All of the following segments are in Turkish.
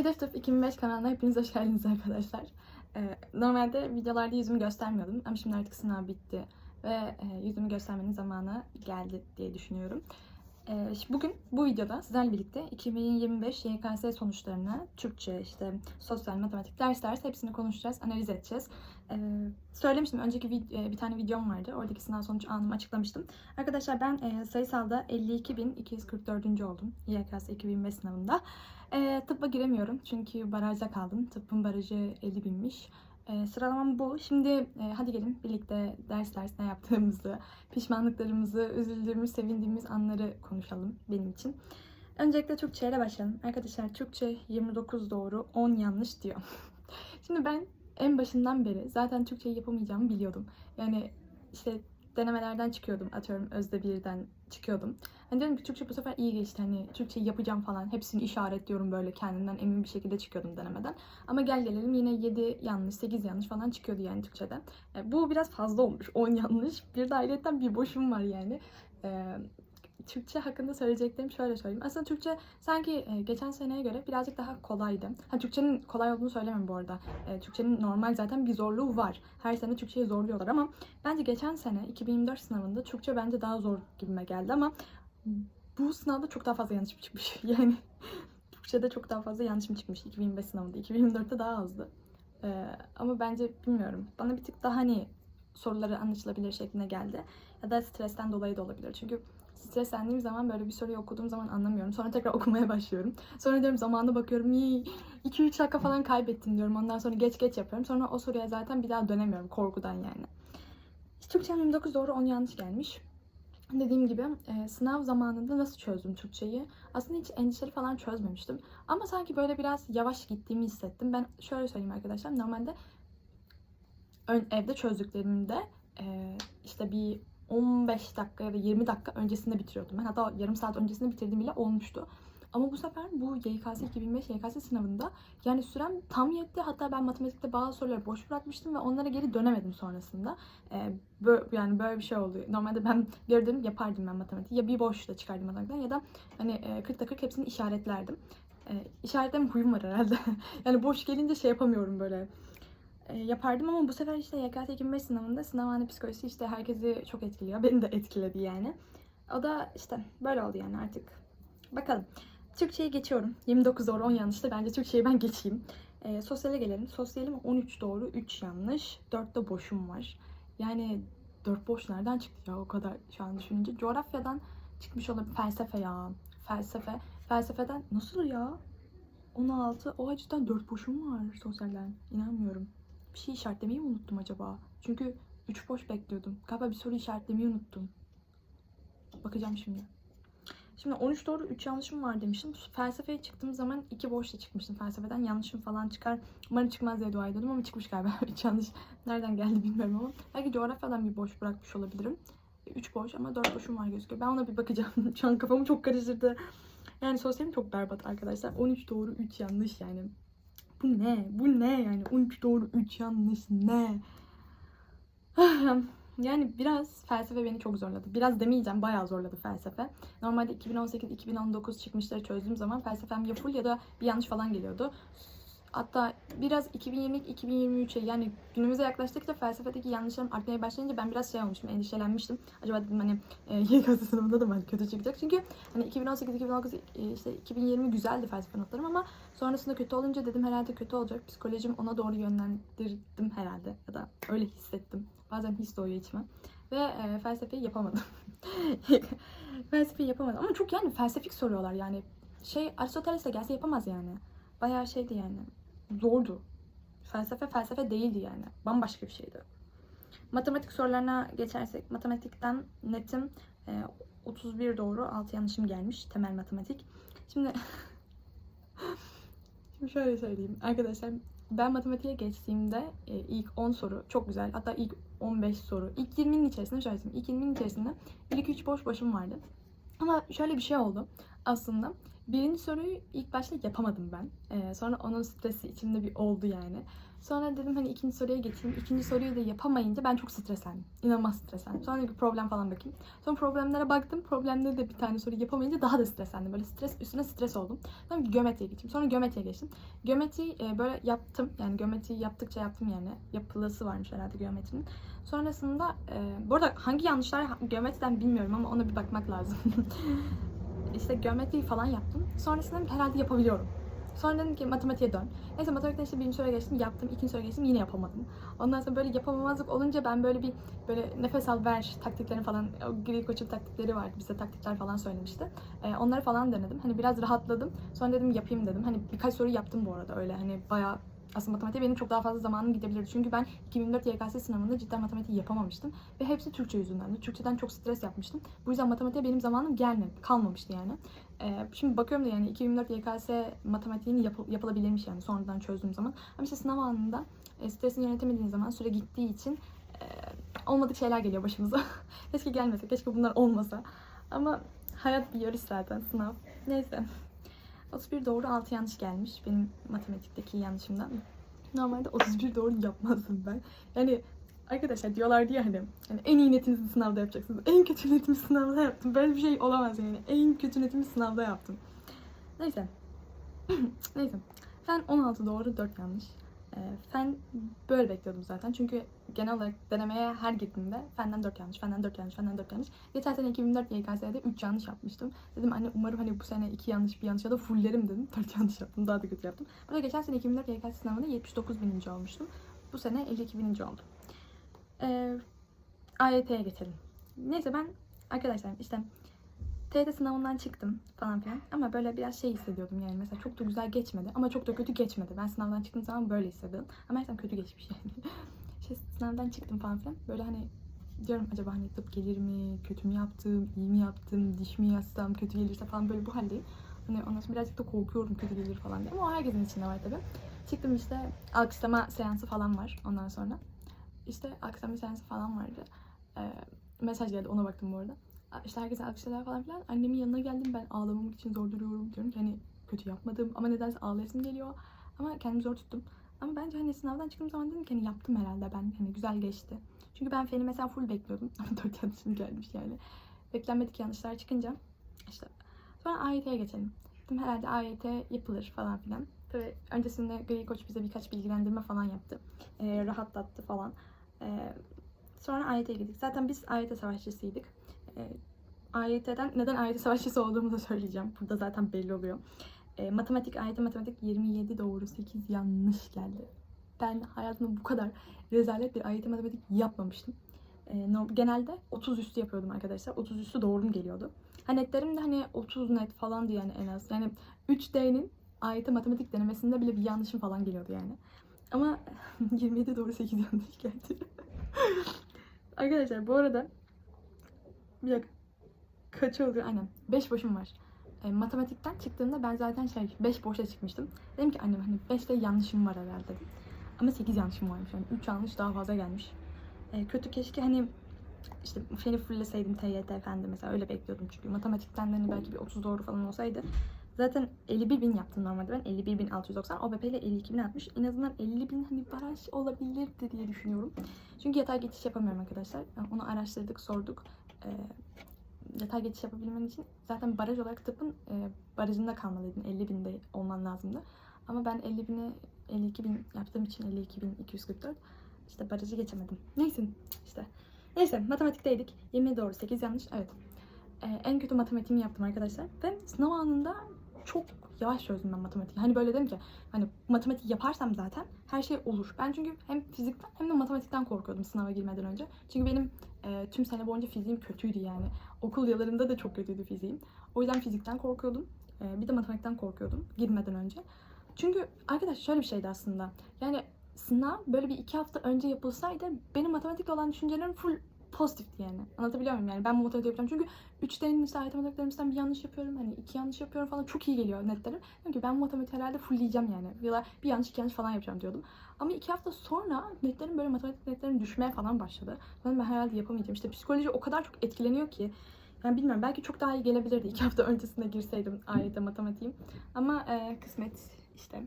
Hedef Top 2005 kanalına hepiniz hoş geldiniz arkadaşlar. Ee, normalde videolarda yüzümü göstermiyordum ama şimdi artık sınav bitti ve e, yüzümü göstermenin zamanı geldi diye düşünüyorum. Ee, bugün bu videoda sizlerle birlikte 2025 YKS sonuçlarını Türkçe, işte sosyal, matematik, ders ders hepsini konuşacağız, analiz edeceğiz. Ee, söylemiştim önceki e, bir tane videom vardı. Oradaki sınav sonuç anımı açıklamıştım. Arkadaşlar ben e, sayısalda 52.244. oldum YKS 2025 sınavında. E, tıbba giremiyorum çünkü barajda kaldım. Tıbbın barajı 50 binmiş. E, sıralamam bu. Şimdi e, hadi gelin birlikte ders ders ne yaptığımızı, pişmanlıklarımızı, üzüldüğümüz, sevindiğimiz anları konuşalım benim için. Öncelikle Türkçe ile başlayalım. Arkadaşlar Türkçe 29 doğru 10 yanlış diyor. Şimdi ben en başından beri zaten Türkçeyi yapamayacağımı biliyordum. Yani işte denemelerden çıkıyordum. Atıyorum Özde birden çıkıyordum. Hani diyorum ki Türkçe bu sefer iyi geçti. Hani Türkçeyi yapacağım falan. Hepsini işaretliyorum böyle kendimden emin bir şekilde çıkıyordum denemeden. Ama gel gelelim yine 7 yanlış, 8 yanlış falan çıkıyordu yani Türkçeden. E, bu biraz fazla olmuş. 10 yanlış. Bir de ayrıyetten bir boşum var yani. E, Türkçe hakkında söyleyeceklerim şöyle söyleyeyim. Aslında Türkçe sanki e, geçen seneye göre birazcık daha kolaydı. Ha Türkçenin kolay olduğunu söylemem bu arada. E, Türkçenin normal zaten bir zorluğu var. Her sene Türkçeyi zorluyorlar ama bence geçen sene 2024 sınavında Türkçe bence daha zor gibime geldi ama bu sınavda çok daha fazla yanlışım çıkmış. Yani Türkçe'de çok daha fazla yanlışım çıkmış 2025 sınavında. 2024'te daha azdı. Ee, ama bence bilmiyorum. Bana bir tık daha hani soruları anlaşılabilir şeklinde geldi. Ya da stresten dolayı da olabilir. Çünkü streslendiğim zaman böyle bir soruyu okuduğum zaman anlamıyorum. Sonra tekrar okumaya başlıyorum. Sonra diyorum zamanına bakıyorum. 2-3 dakika falan kaybettim diyorum. Ondan sonra geç geç yapıyorum. Sonra o soruya zaten bir daha dönemiyorum korkudan yani. Türkçem 29 doğru 10 yanlış gelmiş. Dediğim gibi e, sınav zamanında nasıl çözdüm Türkçeyi? Aslında hiç endişeli falan çözmemiştim. Ama sanki böyle biraz yavaş gittiğimi hissettim. Ben şöyle söyleyeyim arkadaşlar. Normalde ön, evde çözdüklerimde e, işte bir 15 dakika ya da 20 dakika öncesinde bitiriyordum. Ben hatta yarım saat öncesinde bitirdiğim bile olmuştu. Ama bu sefer bu YKS 2005 YKS sınavında yani sürem tam yetti. Hatta ben matematikte bazı soruları boş bırakmıştım ve onlara geri dönemedim sonrasında. Ee, bö- yani böyle bir şey oldu. Normalde ben geri dönüp yapardım ben matematik. Ya bir boşla çıkardım matematikten ya da hani e, 40'ta 40 hepsini işaretlerdim. E, işaretleme huyum var herhalde. yani boş gelince şey yapamıyorum böyle yapardım ama bu sefer işte YKS 2005 sınavında sınavhane psikolojisi işte herkesi çok etkiliyor. Beni de etkiledi yani. O da işte böyle oldu yani artık. Bakalım. Türkçe'ye geçiyorum. 29 doğru 10 yanlıştı. Bence Türkçe'yi ben geçeyim. E, sosyale gelelim. Sosyalim 13 doğru 3 yanlış. 4 de boşum var. Yani 4 boş nereden çıktı ya o kadar şu an düşününce. Coğrafyadan çıkmış olabilir. Felsefe ya. Felsefe. Felsefeden nasıl ya? 16. O açıdan 4 boşum var sosyalden. İnanmıyorum. Bir şey işaretlemeyi mi unuttum acaba? Çünkü 3 boş bekliyordum. Galiba bir soru işaretlemeyi unuttum. Bakacağım şimdi. Şimdi 13 doğru 3 yanlışım var demiştim. Felsefeye çıktığım zaman 2 boşla çıkmıştım felsefeden. Yanlışım falan çıkar. Umarım çıkmaz diye dua ediyordum ama çıkmış galiba. 3 yanlış nereden geldi bilmiyorum ama. Belki coğrafyadan bir boş bırakmış olabilirim. 3 boş ama 4 boşum var gözüküyor. Ben ona bir bakacağım. Şu an kafamı çok karıştırdı. Yani sosyalim çok berbat arkadaşlar. 13 doğru 3 yanlış yani. Bu ne? Bu ne yani? 13 doğru 3 yanlış ne? Yani biraz felsefe beni çok zorladı. Biraz demeyeceğim, bayağı zorladı felsefe. Normalde 2018-2019 çıkmışları çözdüğüm zaman felsefem ya full ya da bir yanlış falan geliyordu. Hatta biraz 2022-2023'e yani günümüze yaklaştıkça felsefedeki yanlışlarım artmaya başlayınca ben biraz şey olmuştum, endişelenmiştim. Acaba dedim hani e, YKS sınavında da mı kötü çıkacak? Çünkü hani 2018-2019 e, işte 2020 güzeldi felsefe notlarım ama sonrasında kötü olunca dedim herhalde kötü olacak. Psikolojim ona doğru yönlendirdim herhalde ya da öyle hissettim. Bazen his doğuyor içime. Ve e, felsefeyi yapamadım. felsefeyi yapamadım. Ama çok yani felsefik soruyorlar yani. Şey Aristoteles'e gelse yapamaz yani. Bayağı şeydi yani. Zordu. Felsefe felsefe değildi yani. Bambaşka bir şeydi. Matematik sorularına geçersek. Matematikten netim e, 31 doğru 6 yanlışım gelmiş. Temel matematik. Şimdi Şimdi şöyle söyleyeyim. Arkadaşlar ben matematiğe geçtiğimde e, ilk 10 soru çok güzel. Hatta ilk 15 soru. İlk 20'nin içerisinde şöyle söyleyeyim. İlk 20'nin içerisinde 1-2-3 boş başım vardı. Ama şöyle bir şey oldu. Aslında birinci soruyu ilk başta yapamadım ben. Ee, sonra onun stresi içimde bir oldu yani. Sonra dedim hani ikinci soruya geçeyim. İkinci soruyu da yapamayınca ben çok streslendim. İnanılmaz streslendim. Sonra bir problem falan bakayım. Sonra problemlere baktım. Problemde de bir tane soru yapamayınca daha da streslendim. Böyle stres üstüne stres oldum. Sonra geometriye geçeyim. Sonra geometriye geçtim. Geometri e, böyle yaptım. Yani geometri yaptıkça yaptım yani. Yapılısı varmış herhalde geometrinin. Sonrasında e, bu hangi yanlışlar geometriden bilmiyorum ama ona bir bakmak lazım. işte geometriyi falan yaptım. Sonrasında dedim ki herhalde yapabiliyorum. Sonra dedim ki matematiğe dön. Neyse matematikten işte birinci soruya geçtim, yaptım. ikinci soruya geçtim, yine yapamadım. Ondan sonra böyle yapamamazlık olunca ben böyle bir böyle nefes al ver taktiklerini falan, o Greek koçun taktikleri vardı. Bize taktikler falan söylemişti. Ee, onları falan denedim. Hani biraz rahatladım. Sonra dedim yapayım dedim. Hani birkaç soru yaptım bu arada öyle hani bayağı aslında matematiğe benim çok daha fazla zamanım gidebilirdi. Çünkü ben 2004 YKS sınavında cidden matematiği yapamamıştım. Ve hepsi Türkçe yüzünden. Türkçeden çok stres yapmıştım. Bu yüzden matematiğe benim zamanım gelmedi, kalmamıştı yani. Ee, şimdi bakıyorum da yani 2024 YKS matematiğini yap- yapılabilirmiş yani sonradan çözdüğüm zaman. Ama işte sınav anında e, stresini yönetemediğin zaman süre gittiği için e, olmadık şeyler geliyor başımıza. keşke gelmese, keşke bunlar olmasa. Ama hayat bir yarış zaten sınav. Neyse. 31 doğru 6 yanlış gelmiş benim matematikteki yanlışımdan. Normalde 31 doğru yapmazdım ben. Yani arkadaşlar diyorlar diye hani, hani en iyi netinizi sınavda yapacaksınız. En kötü netimi sınavda yaptım. Böyle bir şey olamaz yani. En kötü netimi sınavda yaptım. Neyse. Neyse. Fen 16 doğru 4 yanlış. Ee, fen böyle bekliyordum zaten. Çünkü genel olarak denemeye her girdiğimde fenden 4 yanlış, fenden 4 yanlış, fenden 4 yanlış. Geçen sene 2004 YKS'de 3 yanlış yapmıştım. Dedim anne umarım hani bu sene 2 yanlış bir yanlış ya da fullerim dedim. 4 yanlış yaptım. Daha da kötü yaptım. Burada geçen sene 2004 YKS sınavında 79 bininci olmuştum. Bu sene 52 bininci oldum. Ee, AYT'ye geçelim. Neyse ben arkadaşlar işte TYT sınavından çıktım falan filan ama böyle biraz şey hissediyordum yani mesela çok da güzel geçmedi ama çok da kötü geçmedi. Ben sınavdan çıktığım zaman böyle hissediyordum ama gerçekten kötü geçmiş yani. işte sınavdan çıktım falan filan böyle hani diyorum acaba hani tıp gelir mi, kötü mü yaptım, iyi mi yaptım, diş mi yazsam, kötü gelirse falan böyle bu haldeyim. Hani ondan sonra birazcık da korkuyorum kötü gelir falan diye ama o herkesin içinde var tabii. Çıktım işte alkışlama seansı falan var ondan sonra. İşte alkışlama seansı falan vardı. Ee, mesaj geldi ona baktım bu arada. İşte herkes alkışladılar falan filan. Annemin yanına geldim ben ağlamamak için zor duruyorum. Diyorum ki hani kötü yapmadım ama nedense ağlayasım geliyor. Ama kendimi zor tuttum. Ama bence hani sınavdan çıktığım zaman dedim ki hani yaptım herhalde ben. Hani güzel geçti. Çünkü ben feni mesela full bekliyordum. Ama dört yanlışım gelmiş yani. Beklenmedik yanlışlar çıkınca işte sonra AYT'ye geçelim. Dedim herhalde AYT yapılır falan filan. Tabii öncesinde Gri Koç bize birkaç bilgilendirme falan yaptı. Ee, rahatlattı falan. Ee, sonra AYT'ye gittik. Zaten biz AYT savaşçısıydık. Ee, AYT'den neden AYT savaşçısı olduğumu da söyleyeceğim. Burada zaten belli oluyor. Ee, matematik, AYT matematik 27 doğru 8 yanlış geldi. Ben hayatımda bu kadar rezalet bir AYT matematik yapmamıştım. Ee, norm- genelde 30 üstü yapıyordum arkadaşlar. 30 üstü doğrum geliyordu. Ha netlerim de hani 30 net falandı yani en az. Yani 3D'nin AYT matematik denemesinde bile bir yanlışım falan geliyordu yani. Ama 27 doğru 8 yanlış geldi. arkadaşlar bu arada bir dakika. Kaç oldu? Aynen. 5 boşum var. E, matematikten çıktığımda ben zaten şey 5 boşa çıkmıştım. Dedim ki annem hani 5'te yanlışım var herhalde dedim. Ama 8 yanlışım varmış yani 3 yanlış daha fazla gelmiş. E, kötü keşke hani işte feni fulleseydim TYT efendim mesela öyle bekliyordum çünkü matematikten de hani belki bir 30 doğru falan olsaydı. Zaten 51 bin yaptım normalde ben 51 bin 690 OBP ile 52 bin atmış. En azından 50 bin hani baraj olabilirdi diye düşünüyorum. Çünkü yatay geçiş yapamıyorum arkadaşlar. Yani onu araştırdık sorduk. E, yatay geçiş yapabilmen için zaten baraj olarak tıpın e, barajında kalmalıydın. 50 binde olman lazımdı. Ama ben 50 bini 52 bin yaptığım için 52 bin 244 işte barajı geçemedim. Neyse işte. Neyse matematikteydik. 20 doğru 8 yanlış. Evet. E, en kötü matematiğimi yaptım arkadaşlar. Ve sınav anında çok yavaş çözdüm ben matematiği. Hani böyle dedim ki hani matematik yaparsam zaten her şey olur. Ben çünkü hem fizikten hem de matematikten korkuyordum sınava girmeden önce. Çünkü benim e, tüm sene boyunca fiziğim kötüydü yani. Okul yıllarında da çok kötüydü fiziğim. O yüzden fizikten korkuyordum. E, bir de matematikten korkuyordum girmeden önce. Çünkü arkadaş şöyle bir şeydi aslında. Yani sınav böyle bir iki hafta önce yapılsaydı benim matematikle olan düşüncelerim full pozitifti yani. Anlatabiliyor muyum yani? Ben bu matematik yapacağım. Çünkü 3 denenim işte ait matematiklerimizden bir yanlış yapıyorum. Hani iki yanlış yapıyorum falan. Çok iyi geliyor netlerim. Diyorum ki ben bu matematik herhalde fullleyeceğim yani. Ya bir yanlış iki yanlış falan yapacağım diyordum. Ama iki hafta sonra netlerim böyle matematik netlerim düşmeye falan başladı. Ben, ben herhalde yapamayacağım. İşte psikoloji o kadar çok etkileniyor ki. yani bilmiyorum belki çok daha iyi gelebilirdi iki hafta öncesinde girseydim AYT matematiğim. Ama e, kısmet işte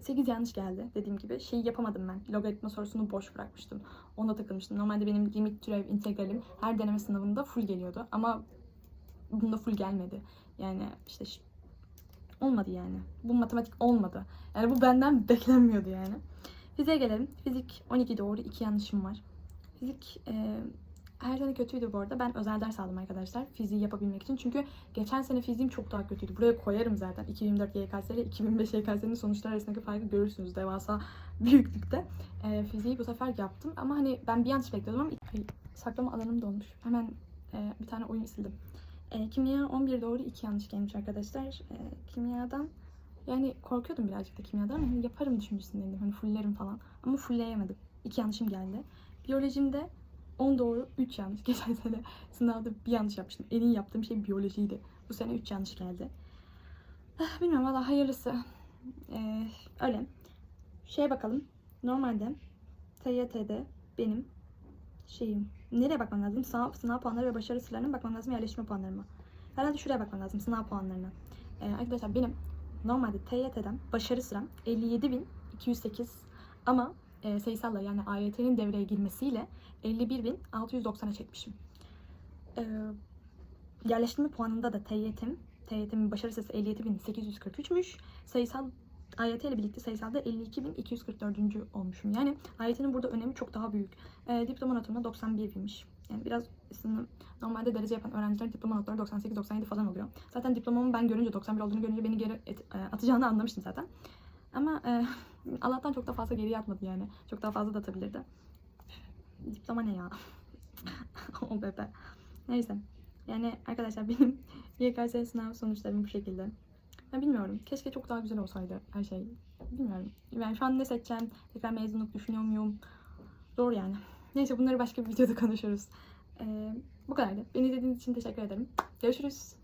8 yanlış geldi dediğim gibi. Şeyi yapamadım ben. Logaritma sorusunu boş bırakmıştım. Ona takılmıştım. Normalde benim limit türev integralim her deneme sınavında full geliyordu. Ama bunda full gelmedi. Yani işte olmadı yani. Bu matematik olmadı. Yani bu benden beklenmiyordu yani. Fiziğe gelelim. Fizik 12 doğru 2 yanlışım var. Fizik e, her sene kötüydü bu arada. Ben özel ders aldım arkadaşlar fiziği yapabilmek için. Çünkü geçen sene fiziğim çok daha kötüydü. Buraya koyarım zaten. 2024 YKS ile 2005 YKS'nin sonuçları arasındaki farkı görürsünüz. Devasa büyüklükte. E, fiziği bu sefer yaptım. Ama hani ben bir yanlış bekliyordum ama Ay, saklama alanım dolmuş. Hemen e, bir tane oyun sildim. E, kimya 11 doğru 2 yanlış gelmiş arkadaşlar. E, kimyadan yani korkuyordum birazcık da kimyadan ama hani yaparım düşüncesindeydim. Hani fullerim falan. Ama fullleyemedim. 2 yanlışım geldi. Biyolojimde 10 doğru 3 yanlış. Geçen sene sınavda bir yanlış yapmıştım. En iyi yaptığım şey biyolojiydi. Bu sene 3 yanlış geldi. Ah, Bilmiyorum valla hayırlısı. Ee, öyle. Şeye bakalım. Normalde TYT'de benim şeyim. Nereye bakmam lazım? Sınav, sınav puanları ve başarı sırlarına bakmam lazım. Yerleşme puanlarıma. Herhalde şuraya bakmam lazım. Sınav puanlarına. Ee, arkadaşlar benim normalde TYT'den başarı sıram 57.208 ama e, sayısalla yani AYT'nin devreye girmesiyle 51.690'a çekmişim. Ee, yerleştirme puanında da TYT'm, TYT'min başarı sayısı 57.843'müş. Sayısal AYT ile birlikte sayısalda 52.244. olmuşum. Yani AYT'nin burada önemi çok daha büyük. Ee, diploma notum da 91'miş. Yani biraz aslında normalde derece yapan öğrenciler diploma notları 98-97 falan oluyor. Zaten diplomamı ben görünce 91 olduğunu görünce beni geri et- e, atacağını anlamıştım zaten. Ama e, Allah'tan çok da fazla geriye atmadı yani. Çok daha fazla da atabilirdi. Diploma ne ya? o bebe. Neyse. Yani arkadaşlar benim YKS sınav sonuçlarım bu şekilde. Ben bilmiyorum. Keşke çok daha güzel olsaydı her şey. Bilmiyorum. Yani şu an ne seçeceğim? Tekrar mezunluk düşünüyor muyum? Zor yani. Neyse bunları başka bir videoda konuşuruz. Ee, bu kadardı. Beni izlediğiniz için teşekkür ederim. Görüşürüz.